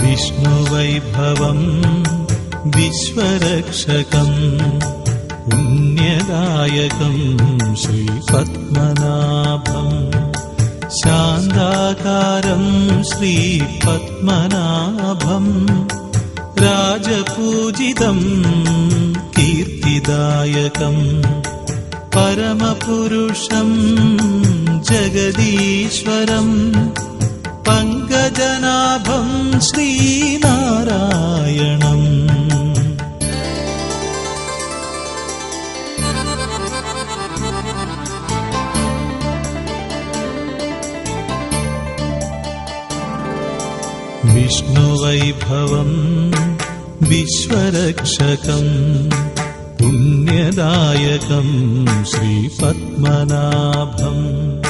विष्णुवैभवम् विश्वरक्षकम् पुण्यदायकम् श्रीपद्मनाभम् शान्दाकारम् श्रीपद्मनाभम् राजपूजितम् कीर्तिदायकम् परमपुरुषम् जगदीश्वरम् पङ्कजनाभम् श्रीनारायणम्। विष्णुवैभवम् विश्वरक्षकम् पुण्यदायकम् श्रीपद्मनाभम्